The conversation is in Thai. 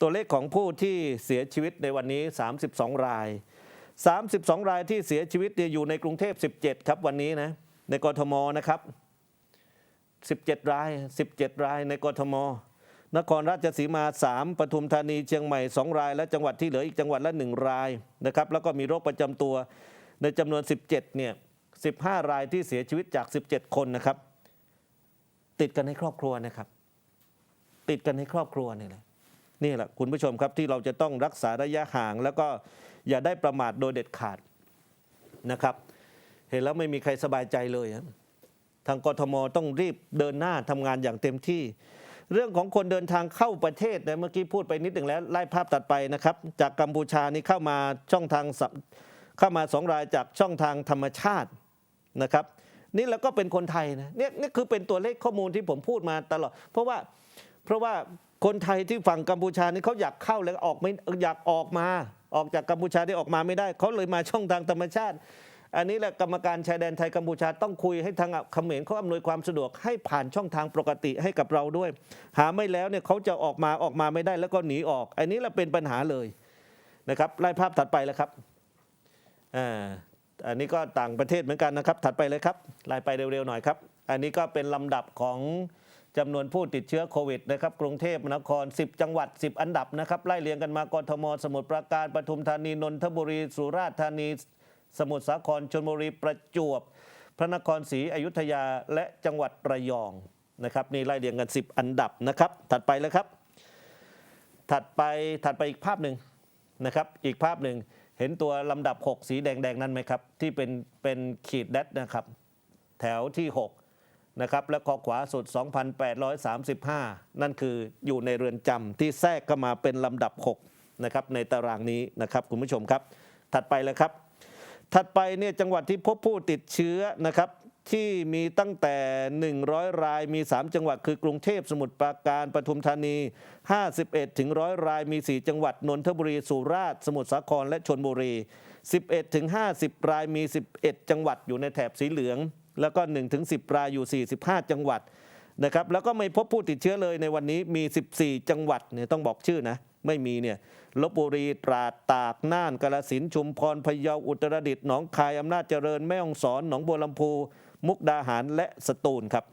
ตัวเลขของผู้ที่เสียชีวิตในวันนี้ 32 ราย 32 รายที่เสียชีวิตอยู่ในกรุงเทพ 17 ครับวันนี้นะในกรทมนะครับ 17 ราย 17 รายในกรทม นครราชสีมา 3ปทุมธานีเชียงใหม่ 2 ราย และจังหวัดที่เหลืออีกจังหวัดละ 1 รายนะครับแล้วก็มีโรคประจำตัวในจำนวน 17 เนี่ย 15 รายที่เสียชีวิตจาก 17 คนนะครับ ติดกันในครอบครัวนะครับ ติดกันในครอบครัวนี่แหละ นี่แหละคุณผู้ชมครับที่เราจะต้องรักษาระยะห่าง แล้วก็อย่าได้ประมาทโดยเด็ดขาดนะครับ เห็นแล้วไม่มีใครสบายใจเลย ทางกทมต้องรีบเดินหน้าทำงานอย่างเต็มที่ เรื่องของคนเดินทางเข้าประเทศนะเมื่อกี้พูดไปนิดหนึ่งแล้วไล่ภาพตัดไปนะครับ จากกัมพูชานี่เข้ามาช่องทางเข้ามาสองรายจากช่องทางธรรมชาตินะครับนี่แล้วก็เป็นคนไทยนะเนี่ยนี่คือเป็นตัวเลขข้อมูลที่ผมพูดมาตลอด เพราะว่า เพราะว่าคนไทยที่ฝั่งกัมพูชานี่เขาอยากเข้าแล้วออกไม่อยากออกมา ออกจากกัมพูชาได้ออกมาไม่ได้เขาเลยมาช่องทางธรรมชาติ อันนี้แหละกรรมการชายแดนไทยกัมพูชาต้องคุยให้ทางเขมรเขาอำนวยความสะดวกให้ผ่านช่องทางปกติให้กับเราด้วย หาไม่แล้วเนี่ยเขาจะออกมาออกมาไม่ได้แล้วก็หนีออก อันนี้แหละเป็นปัญหาเลยนะครับไล่ภาพถัดไปแล้วครับอ่าอันนี้ก็ต่างประเทศเหมือนกันนะครับ ถัดไปเลยครับไล่ไปเร็วๆหน่อยครับ อันนี้ก็เป็นลำดับของ จำนวนผู้ติดเชื้อโควิดนะครับกรุงเทพมหานคร 10 จังหวัด 10 อันดับนะครับไล่เรียงกันมากทม สมุทรปราการปทุมธานีนนทบุรี สุราษฎร์ธานี สมุทรสาครชลบุรีประจวบ พระนครศรีอยุธยาและจังหวัดระยองนะครับนี่ไล่เรียงกัน 10 อันดับนะครับ ถัดไปเลยครับ ถัดไปถัดไปอีกภาพหนึ่งนะครับ อีกภาพหนึ่งเห็นตัวลำดับ 6 สีแดงๆ นั่นไหมครับ ที่เป็นเป็นขีดแดดนะครับ แถวที่ 6 นะครับและคอขวาสุด 2,835 นั่นคืออยู่ในเรือนจำที่แทรกเข้ามาเป็นลำดับ6นะครับในตารางนี้นะครับคุณผู้ชมครับ ถัดไปเลยครับ ถัดไปเนี่ยจังหวัดที่พบผู้ติดเชื้อนะครับที่มีตั้งแต่ 100 รายมี 3 จังหวัดคือกรุงเทพสมุทรปราการปทุมธานี 51 ถึง 100 รายมี 4 จังหวัด นนทบุรี สุราษฎร์สมุทรสาครและชนบุรี 11 ถึง 50 รายมี 11 จังหวัดอยู่ในแถบสีเหลือง แล้วก็1ถึง10 รายอยู่ 45 จังหวัดนะครับแล้วก็ไม่พบผู้ติดเชื้อเลยในวันนี้มี 14 จังหวัดเนี่ยต้องบอกชื่อนะไม่มีเนี่ยลบบุรีตราดตากน่านกาฬสินธุ์ชุมพรพะเยาอุตรดิตถ์หนองคายอำนาจเจริญแม่ฮ่องสอนหนองบัวลำพู มุกดาหารและสตูลครับ